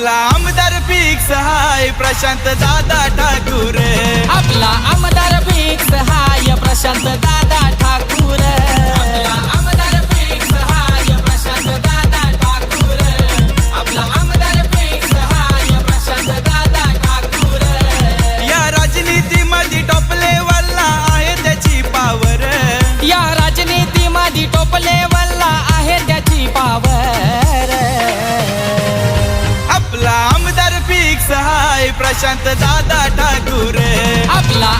आपला आमदार पीक सहाय प्रशांत दादा ठाकूर. आपला सहाय प्रशांत दादा ठाकूर. आपला